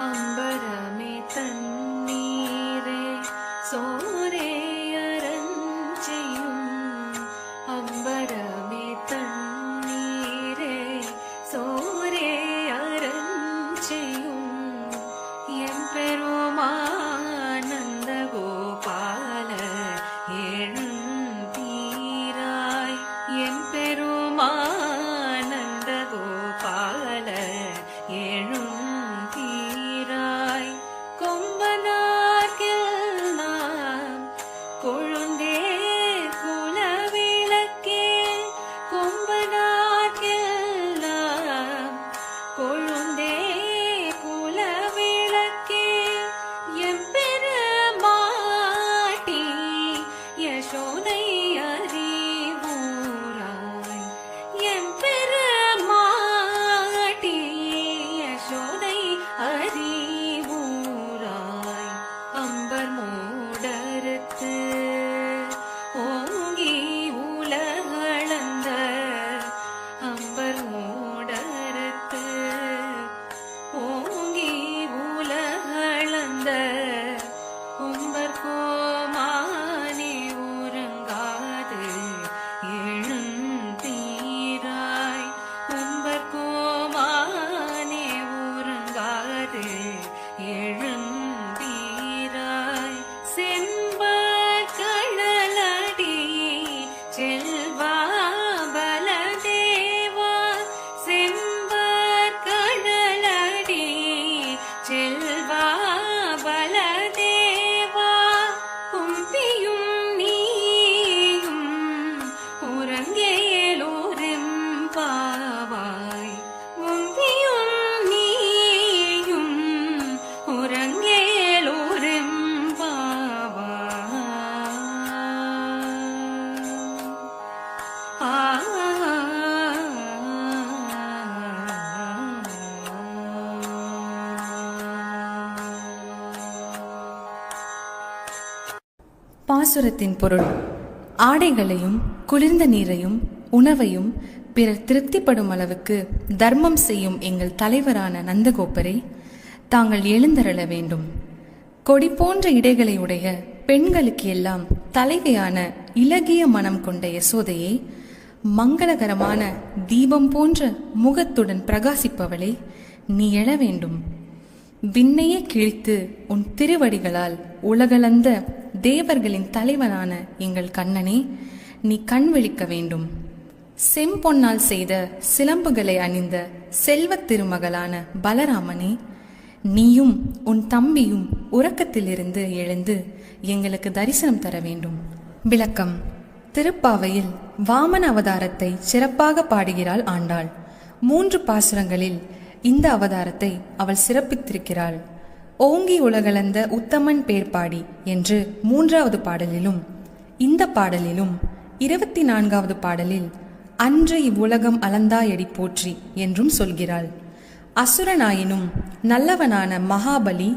അമ്പരമേ തണ്ണീരെ സോരയരഞ്ചിയും അമ്പരമേ തണ്ണീരെ സോരയരഞ്ചിയും M പെരുമാ பாசுரத்தின் பொருள். ஆடைகளையும் குளிர்ந்த நீரையும் உணவையும் பிறர் திருப்திப்படும் அளவுக்கு தர்மம் செய்யும் எங்கள் தலைவரான நந்தகோபரே தாங்கள் எழுந்தருள வேண்டும். கொடி போன்ற இடைகளை உடைய பெண்களுக்கு எல்லாம் தலைவையான இலகிய மனம் கொண்ட யசோதையே மங்களகரமான தீபம் போன்ற முகத்துடன் பிரகாசிப்பவளே நீ எழ வேண்டும். விண்ணையே கிழித்து உன் திருவடிகளால் உலகளந்த தேவர்களின் தலைவனான எங்கள் கண்ணனே நீ கண் விழிக்க வேண்டும். செம்பொன்னால் செய்த சிலம்புகளை அணிந்த செல்வத் திருமகளான பலராமனே நீயும் உன் தம்பியும் உறக்கத்திலிருந்து எழுந்து எங்களுக்கு தரிசனம் தர வேண்டும். விளக்கம் திருப்பாவையில் வாமன அவதாரத்தை சிறப்பாக பாடுகிறாள் ஆண்டாள். மூன்று பாசுரங்களில் இந்த அவதாரத்தை அவள் சிறப்பித்திருக்கிறாள். ஓங்கி உலகளந்த உத்தமன் பேர்பாடி என்று மூன்றாவது பாடலிலும் இந்த பாடலிலும் இருபத்தி நான்காவது பாடலில் அன்று இவ்வுலகம் அலந்தாயடி போற்றி என்றும் சொல்கிறாள். அசுரனாயினும் நல்லவனான மகாபலி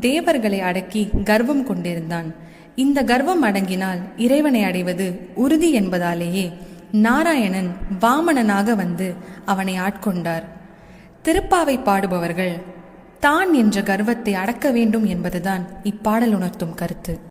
தேவர்களை அடக்கி கர்வம் கொண்டிருந்தான். இந்த கர்வம் அடங்கினால் இறைவனை அடைவது உறுதி என்பதாலேயே நாராயணன் வாமணனாக வந்து அவனை ஆட்கொண்டார். திருப்பாவை பாடுபவர்கள் தான் என்ற கர்வத்தை அடக்க வேண்டும் என்பதுதான் இப்பாடல் உணர்த்தும் கருத்து.